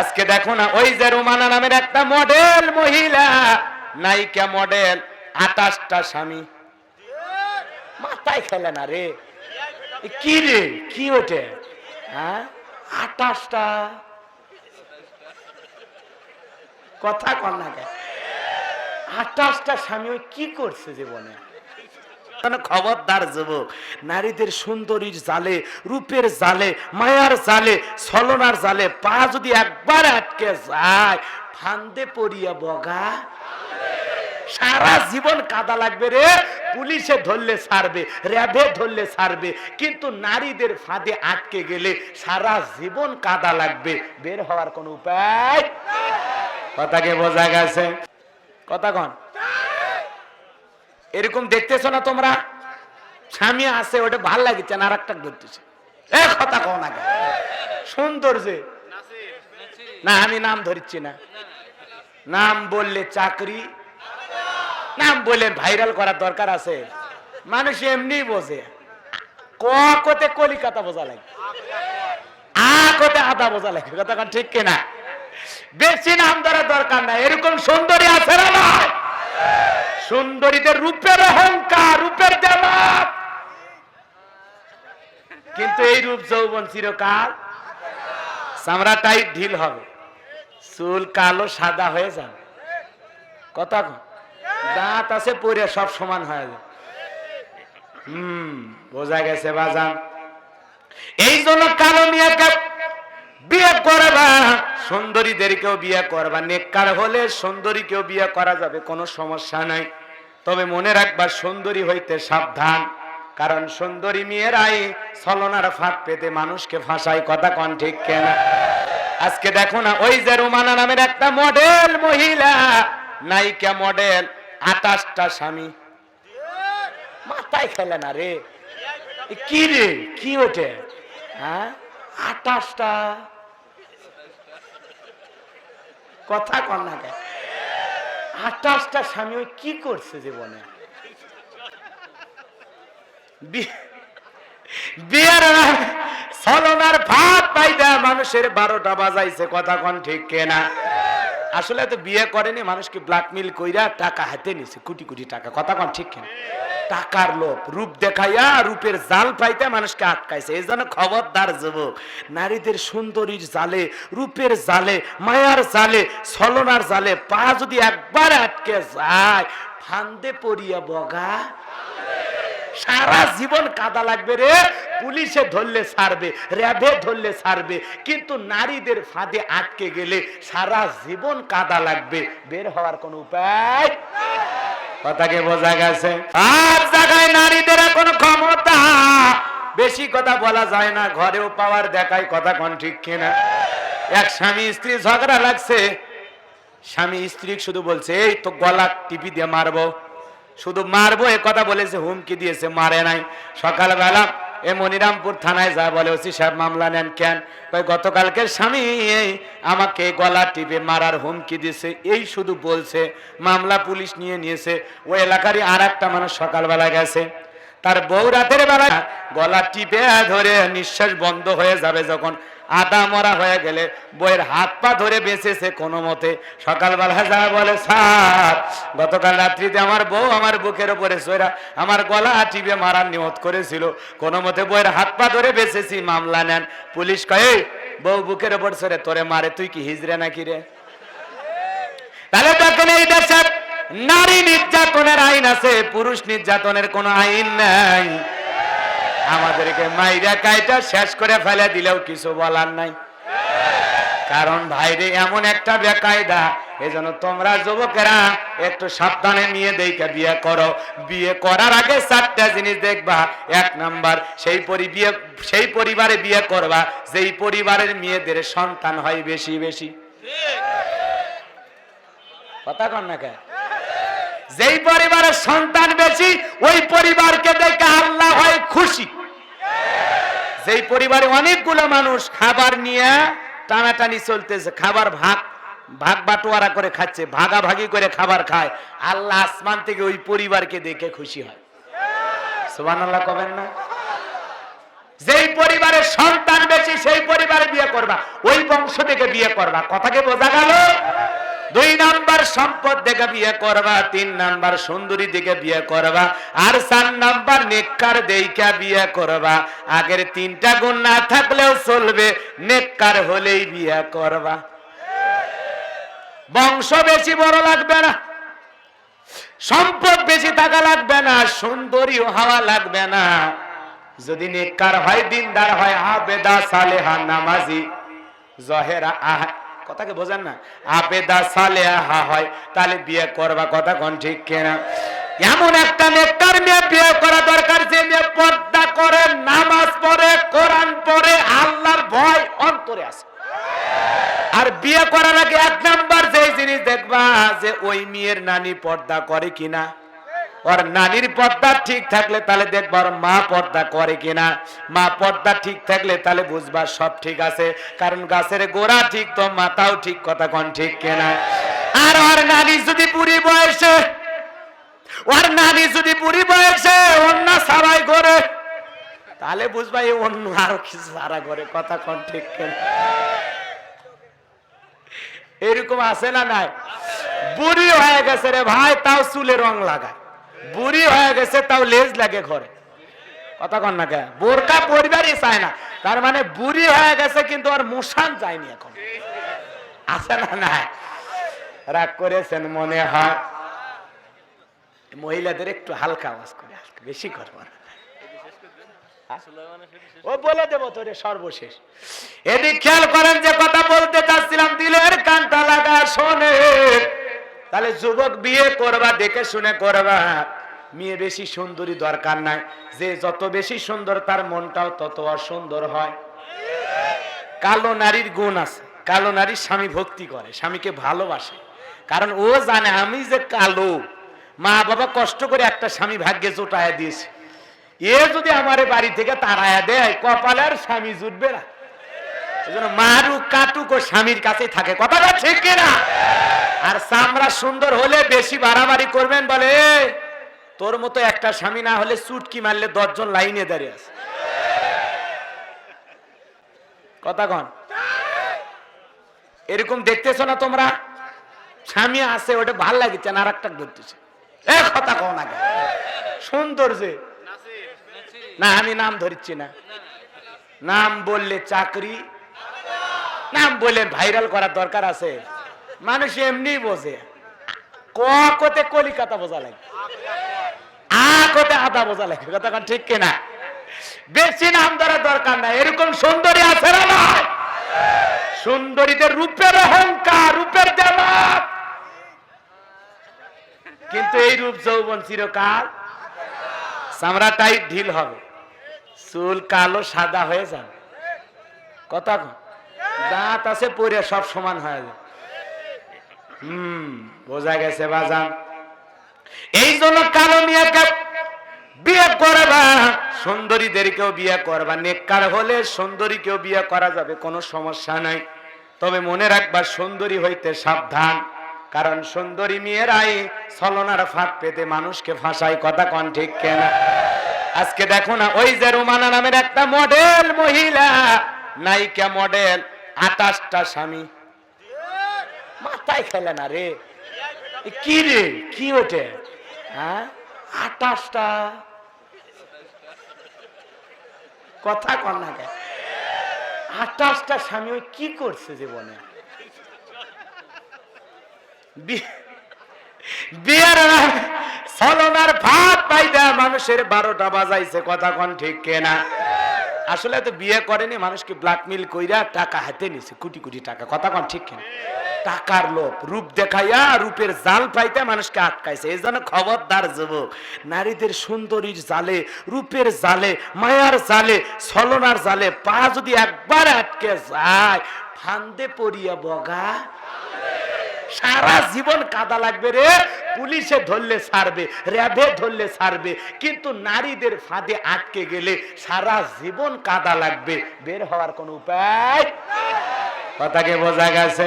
আজকে দেখো না, ওই যে রোমানা নামের একটা মডেল মহিলা, নায়িকা মডেল আটাশটা স্বামী। মাথায় খেলে না রে। কি রে, কি ওঠে? হ্যাঁ? আটাশটা কথা কর না আটাশটা স্বামী কি করছে জীবনে? খবরদার যুবক, নারীদের সুন্দরীর জালে, রূপের জালে, মায়ার জালে, ছলনার জালে, পা যদি একবার আটকে যায়, ফান্দে পড়িয়া বগা। সারা জীবন কাদা লাগবে রে, পুলিশে ধরলে ছাড়বে, র্যাবে ধরলে ছাড়বে, কিন্তু নারীদের ফাঁদে আটকে গেলে সারা জীবন কাদা লাগবে। বের হওয়ার কোন উপায়? কথাকে বোঝা গেছে। কথা কন। এরকম দেখতেছো না তোমরা? স্বামী আছে, ওটা ভালো লাগছে না আর একটা ধরতেছে। এ কথা কও না সুন্দর যে। না, আমি নাম ধরছি না। নাম বললে চাকরি, নাম বললে ভাইরাল করার দরকার আছে। মানুষ এমনি বোঝে। ক কতে কলিকাতা বোঝা লাগে। আ কতে আদা বোঝা লাগে। কথা ঠিক কিনা? বেশি নাম ধরার দরকার নাই। এরকম সুন্দরী আছে না? সুন্দরীদের রূপের অহংকার, রূপের দেমাক। কিন্তু এই রূপ যৌবন চিরকাল। চামড়াটাই ঢিল হবে। চুল কালো, সাদা হয়ে যাবে। কন? দাঁত আছে, পরে সব সমান হয়ে যাবে। হুম, বোঝা গেছে বাজান। এই জন্য কালো বিয়ে করবা। সুন্দরীদেরকেও বিয়ে করবা। নেককার হলে সুন্দরীকেও বিয়ে করা যাবে, কোনো সমস্যা নাই। তবে মনে রাখবা, সুন্দরী হইতে সাবধান। কারণ সুন্দরী মেয়েরাই ছলনার ফাঁদ পেতে মানুষকে ফাঁসায়, কথা কন ঠিক কেনা? আজকে দেখো না, ওই যে রোমানা নামের একটা মডেল মহিলা, নায়িকা মডেল আটাশটা স্বামী। মাথায় খেলে না রে। কি রে? কি ওঠে হ্যাঁ? আটাশটা কথা কর না কেন? আটাশটা স্বামী ওই কি করছে জীবনে? মানুষের বারোটা বাজাইছে, কথা কন ঠিক কেনা? আসলে তো বিয়ে করেনি, মানুষকে ব্ল্যাকমেল কইরা টাকা হাতে নিছে, কোটি কোটি টাকা, কথা কন ঠিক কেনা? টাকার লোভ। রূপ দেখাইয়া রূপের জাল পাইতে মানুষকে আটকাইছে। এই জন্য খবরদার যুবক। নারীদের সুন্দরীর জালে, রূপের জালে, মায়ার জালে, ছলনার জালে পা যদি একবার আটকে যায়, ফান্দে পড়িয়া বগা। সারা জীবন কাদা লাগবে রে। পুলিশে ধরলে ছাড়বে, র্যাবে ধরলে ছাড়বে। কিন্তু নারীদের ফাঁদে আটকে গেলে সারা জীবন কাদা লাগবে। বের হওয়ার কোন উপায় কথাকে বোঝা গেছে? আর জায়গায় নারীদের এখন ক্ষমতা। বেশি কথা বলা যায় না, ঘরেও পাওয়ার দেখায় কথা কোন ঠিক কিনা। এক স্বামী স্ত্রী ঝগড়া লাগছে। স্বামী স্ত্রী শুধু বলছে, এই তো গলা টিপি দিয়ে মারবো। শুধু মারবো, এ কথা বলেছে, হুমকি দিয়েছে, মারে নাই। সকালবেলা এ মনিরামপুর থানায় যা বলে ওসি সাহেব মামলা নেন কেন? গতকালকে স্বামী আমাকে গলা টিপে মারার হুমকি দিছে, এই শুধু বলছে, মামলা পুলিশ নিয়ে নিয়েছে ওই এলাকারই আর একটা মানুষ সকালবেলা গেছে। তার বউ রাতের বেলা গলা টিপে ধরে নিঃশ্বাস বন্ধ হয়ে যাবে যখন আদা মরা হয়ে গেলে বইয়ের হাত পা ধরে বেঁচেছে কোনো মতে সকালবেলা যা বলে, স্যার, গতকাল রাত্রিতে আমার বউ আমার বুকের উপরে সৈরা আমার গলা টিপে মারার নিয়ত করেছিল। কোনো মতে বইয়ের হাত পা ধরে বেঁচেছি, মামলা নেন। পুলিশ কয়ে বউ বুকের ওপর সরে তোরে মারে, তুই কি হিজড়ে নাকি রে? তাহলে দেখেন এই দেশের নারী নির্যাতনের আইন আছে, পুরুষ নির্যাতনের কোনো আইন নাই। আমাদেরকে মাইরা কাইটা শেষ করে ফেলে দিলেও কিছু বলার নাই। কারণ ভাইরে, এমন একটা বেকায়দা এই জন্য তোমরা যুবকেরা একটু সাবধানে নিয়ে দেখে বিয়ে করো। বিয়ে করার আগে চারটা জিনিস দেখবা। এক নাম্বার, সেই পরি বিয়ে, সেই পরিবারে বিয়ে করবা, যেই পরিবারের মেয়েদের সন্তান হয় বেশি বেশি। কথা কন না কে যেই পরিবারের সন্তান বেশি, ওই পরিবারকে দেখে আল্লাহ হয় খুশি। যেই পরিবারে অনেকগুলো মানুষ খাবার নিয়ে টানাটানি চলতেছে, খাবার ভাগ ভাগ বাটোয়ারা করে খাচ্ছে, ভাগাভাগি করে খাবার খায়, আল্লাহ আসমান থেকে ওই পরিবারকে দেখে খুশি হয়। সুবহানাল্লাহ কবেন না? যেই পরিবারের সন্তান বেশি, সেই পরিবারে বিয়ে করবা, ওই বংশ থেকে বিয়ে করবা। কথাকে বোঝা গেল? দুই নাম্বার সম্পদ দেখে বিয়ে করবা, তিন নাম্বার সুন্দরী দিকে বিয়ে করবা, আর চার নাম্বার নেককার দেইকা বিয়ে করবা। আগের তিনটা গুণ না থাকলেও চলবে, নেককার হলেই বিয়ে করবা। বংশ বেশি বড় লাগবে না, সম্পদ বেশি টাকা লাগবে না, সুন্দরীও হাওয়া লাগবে না। যদি নেককার হয়, দিনদার হয়, আবেদা সালেহা নামাজি, জহেরা আহ কথাকে বোঝেন না। আবেদা সালেহা হয়, তাহলে বিয়ে করবা কথা কোন ঠিক কেনা? এমন একটা নেককার মেয়ে বিয়ে করা দরকার, যে মেয়ে পর্দা করে, নামাজ পড়ে, কোরআন পড়ে, আল্লাহর ভয় অন্তরে আছে। আর বিয়ে করার আগে এক নাম্বার যে জিনিস দেখবা, যে ওই মেয়ের নানি পর্দা করে কিনা? ওর নানির পর্দা ঠিক থাকলে তাহলে দেখবা ওর মা পর্দা করে কিনা। মা পর্দা ঠিক থাকলে তাহলে বুঝবা সব ঠিক আছে। কারণ গাছের গোড়া ঠিক তো, মাথাও ঠিক কথা কোন ঠিক কিনা। আর ওর নানি যদি বুড়ি বয়সে, ওর নানি যদি বুড়ি বয়সে অন্য সারাই করে তাহলে বুঝবা এই অন্য আরও কিছু সারা করে কথা কোন ঠিক কিনা। এরকম আছে না নাই? বুড়ি হয়ে গেছে রে ভাই, তাও চুলে রং লাগায়। বুড়ি হয়ে গেছে, তাও লেজ লাগে ঘরে। কথা কন না বোরকা পরিবারই চায় না। তার মানে বুড়ি হয়ে গেছে, কিন্তু আর মুসান যায়নি এখন। আছে না নাই? রাগ করেছেন মনে হয়? মহিলাদের একটু হালকা আওয়াজ করে হালকা, বেশি করব না ও বলে দেবো তোরে সর্বশেষ। এদিক খেয়াল করেন যে কথা বলতে চাচ্ছিলাম, দিলের কানটা লাগা শোনে। তাহলে যুবক বিয়ে করবা, দেখে শুনে করবা। মেয়ে বেশি সুন্দরী দরকার নাই। যে যত বেশি সুন্দর তার মনটাও তত অসুন্দর হয়। কালো নারীর গুণ আছে। কালো নারীর স্বামী ভক্তি করে, স্বামীকে ভালোবাসে। কারণ ও জানে, আমি যে কালো, মা বাবা কষ্ট করে একটা স্বামী ভাগ্যে জোটায় দিয়েছে। এ যদি আমার বাড়ি থেকে তাড়ায়া দেয়, কপালে আর স্বামী জুটবে না। এজন্য মারুক কাটুক ও স্বামীর কাছে থাকে। কথাটা ঠিক কিনা? আর চামড়া সুন্দর হলে বেশি বাড়াবাড়ি করবেন বলে তোর মতো একটা স্বামী না হলে চুটকি মারলে দশজন লাইনে দাঁড়িয়ে আছে। কথা কন। এরকম দেখতেছো না তোমরা? স্বামী আছে ওটা ভালো লাগছে না আর একটা ধরতেছে। এ কথা কেন? সুন্দর যে না আমি নাম ধরছি না। নাম বললে চাকরি নাম বললে ভাইরাল করার দরকার আছে। মানুষ এমনি বোঝে। কোতে কলিকাতা বোঝা লাগে। আ কোতে আদা বোঝা লাগে। কথা ঠিক কিনা? বেশি নাম ধরার দরকার নাই। এরকম সুন্দরী আছে না নয় সুন্দরীদের রূপের অহংকার, রূপের দেমাক। কিন্তু এই রূপ যৌবন চিরকাল। চামড়া টাইট ঢিল হবে। চুল কালো, সাদা হয়ে যাবে। কথা দাঁত আছে পরে সব সমান হয়ে যাবে হুম, বোঝা গেছে বাজান। এই জন্য কালো মেয়েকে বিয়ে করবা সুন্দরীদেরকেও বিয়ে করবা। নেককার হলে সুন্দরীকেও বিয়ে করা যাবে, কোনো সমস্যা নাই। তবে মনে রাখবা, সুন্দরী হইতে সাবধান, কারণ সুন্দরী মেয়েরাই ছলনার ফাঁক পেতে মানুষকে ফাঁসায়, কথা কন ঠিক কেনা? আজকে দেখো না, ওই যে রোমানা নামের একটা মডেল মহিলা, নায়িকা মডেল আটাশটা স্বামী। মাথায় খেলে না রে। কি রে? কি ওঠে? হ্যাঁ? আটাশটা কথা কর না কেন? আটাশটা স্বামী ওই কি করছে জীবনে? বিয়ের সলনার ভাত পাইদা মানুষের বারোটা বাজাইছে, কথা কন ঠিক কেনা? আসলে তো বিয়ে করেনি, মানুষকে ব্ল্যাকমেল কইরা টাকা হাতে নিছে, কোটি কোটি টাকা। কথা কোন ঠিক কেনা? টাকার লোভ, রূপ দেখাইয়া রূপের জাল পাইতে মানুষকে আটকাইছে। এই জন্য খবরদার যুবক, নারীদের সুন্দরীর জালে, রূপের জালে, মায়ার জালে, ছলনার জালে, পা যদি একবার আটকে যায়, ফান্দে পড়িয়া বগা। সারা জীবন কাদা লাগবে রে। পুলিশে ধরলে ছাড়বে, র্যাবে ধরলে ছাড়বে, কিন্তু নারীদের ফাঁদে আটকে গেলে সারা জীবন কাদা লাগবে। বের হওয়ার কোনো উপায়? কথাকে বোঝা গেছে।